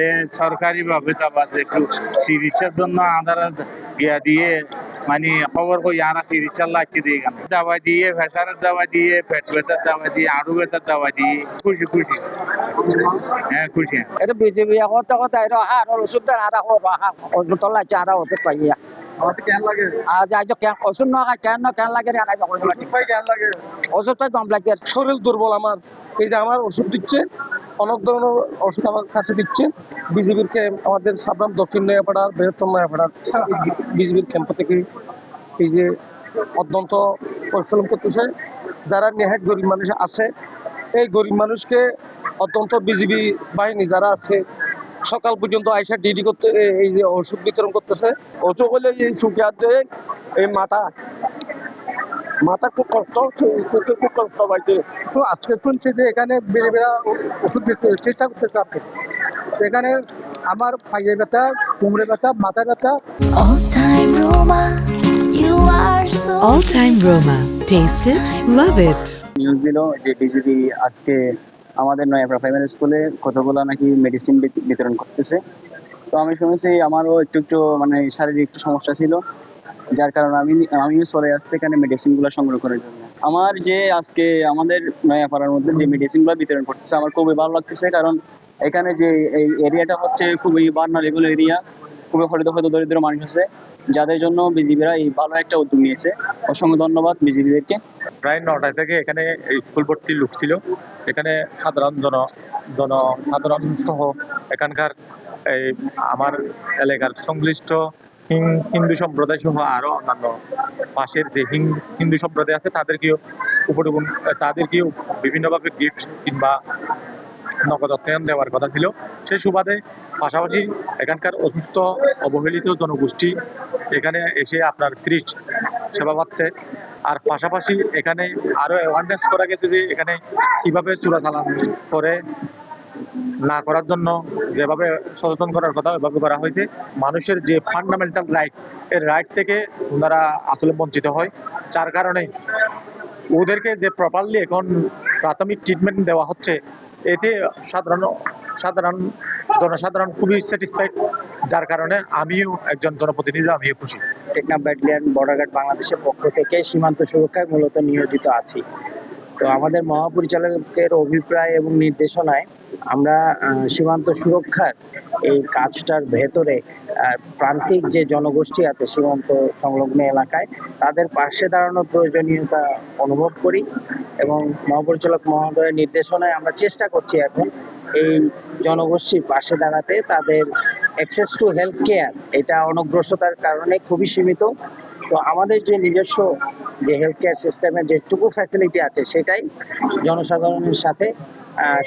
এটা সরকারি ভাবে দাবা যে একটু চিকিৎসার জন্য আধার ইয়া দিয়ে মানে খবর কই আনা চিকিৎসার লাগছে দিয়ে এখানে। দাওয়া দিয়ে প্রেশারের দাওয়া দিয়ে পেট ব্যথার দাওয়া দিয়ে আরও ব্যথার দাওয়া দিয়ে। খুশি খুশি। হ্যাঁ খুশি। এটা বিজেপি কথা কথা এটা আর ওষুধ দেন আর ওষুধ তোলা আর ওষুধ পাইয়া তো শরীর দুর্বল আমার এই যে আমার ওষুধ দিচ্ছে অনেক ধরনের ওষুধ আমার কাছে দিচ্ছে। বিজেপির ক্যাম্প, আমাদের সাবরাম দক্ষিণ নয়াপাড়ার বৃহত্তম নয়াপাড়ার বিজেপির ক্যাম্প থেকে এই যে অত্যন্ত পরিশ্রম করতেছে। যারা নেহাত গরিব মানুষ আছে, এই গরিব মানুষকে অত্যন্ত বিজেপি বাহিনী যারা আছে, সকাল পর্যন্ত আইসা ডিউটি করতে, এই যে ওষুধ বিতরণ করতেছে। অটো হলে এই সুগার যে এই মাথা মাথা খুব কষ্ট খুব খুব কষ্ট পাইছে তো আজকে শুনছি যে এখানে বেড়ে বেড়া ওষুধ চেষ্টা করতেছে আপনি এখানে আমার পায়ে ব্যথা কোমরে ব্যথা মাথা ব্যথা All time Roma, you are so All Time Roma. Taste it, love it. News দিল যে বিজেপি আজকে আমাদের নয়াপাড়া প্রাইমারি স্কুলে কতগুলো নাকি মেডিসিন বিতরণ করতেছে তো আমি শুনেছি আমারও একটু একটু মানে শারীরিক একটু সমস্যা ছিল যার কারণে আমি আমিও চলে আসছি এখানে মেডিসিনগুলো সংগ্রহ করার জন্য। আমার যে আজকে আমাদের নয়াপাড়ার মধ্যে যে মেডিসিনগুলো বিতরণ করতেছে, আমার খুবই ভালো লাগতেছে। কারণ এখানে যে এই এরিয়াটা হচ্ছে খুবই বার্নারেবল এরিয়া খুবই হরিত হরিত দরিদ্র মানুষ আছে। যাদের জন্য বিজেপিরা এই ভালো একটা উদ্যোগ নিয়েছে। অসংখ্য ধন্যবাদ বিজেপিদেরকে প্রায় নটায় থেকে এখানে স্কুল ভর্তি লোক ছিল। এখানে সাধারণ জন জন সাধারণ সহ এখানকার এই আমার এলাকার সংশ্লিষ্ট হিন্দু সম্প্রদায় সহ আরও অন্যান্য পাশের যে হিন্দু সম্প্রদায় আছে, তাদেরকেও উপটুকুন তাদেরকেও বিভিন্নভাবে গিফট কিংবা নগদ অর্থায়ন দেওয়ার কথা ছিল। সেই সুবাদে পাশাপাশি এখানকার অসুস্থ, অবহেলিত জনগোষ্ঠী এখানে এসে আপনার ফ্রি সেবা পাচ্ছে। আর পাশাপাশি এখানে আরও অ্যাওয়ারনেস করা গেছে যে এখানে কীভাবে চোরাচালান করে না করার জন্য যেভাবে সচেতন করার কথা ওইভাবে করা হয়েছে। মানুষের যে ফান্ডামেন্টাল রাইট এর রাইট থেকে ওনারা আসলে বঞ্চিত হয়। যার কারণে ওদেরকে যে প্রপারলি এখন প্রাথমিক ট্রিটমেন্ট দেওয়া হচ্ছে, এতে সাধারণ সাধারণ, জনসাধারণ খুবই স্যাটিসফাইড যার কারণে আমিও একজন জনপ্রতিনিধি আমিও খুশি। টেকনাফ ব্যাটালিয়ন বর্ডার গার্ড বাংলাদেশের পক্ষ থেকে সীমান্ত সুরক্ষায় মূলত নিয়োজিত আছি। তো আমাদের মহাপরিচালকের অভিপ্রায় এবং নির্দেশনায় আমরা সীমান্ত সুরক্ষার এই কাজটার ভেতরে প্রান্তিক যে জনগোষ্ঠী আছে সীমান্ত সংলগ্ন এলাকায়, তাদের পাশে দাঁড়ানোর প্রয়োজনীয়তা অনুভব করি এবং মহাপরিচালক মহোদয়ের নির্দেশনায় আমরা চেষ্টা করছি এখন এই জনগোষ্ঠীর পাশে দাঁড়াতে, তাদের অ্যাক্সেস টু হেলথ কেয়ার এটা অনগ্রসতার কারণে খুবই সীমিত। তো আমাদের যে নিজস্ব যে হেলথ কেয়ার সিস্টেমের যেটুকু ফ্যাসিলিটি আছে সেটাই জনসাধারণের সাথে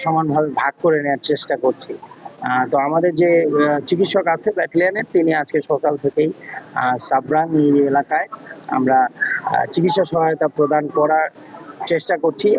সমানভাবে ভাগ করে নেওয়ার চেষ্টা করছি। তো আমাদের যে চিকিৎসক আছে ব্যাটালিয়ানের, তিনি আজকে সকাল থেকেই সাবরাং এলাকায় আমরা চিকিৎসা সহায়তা প্রদান করার চেষ্টা করছি।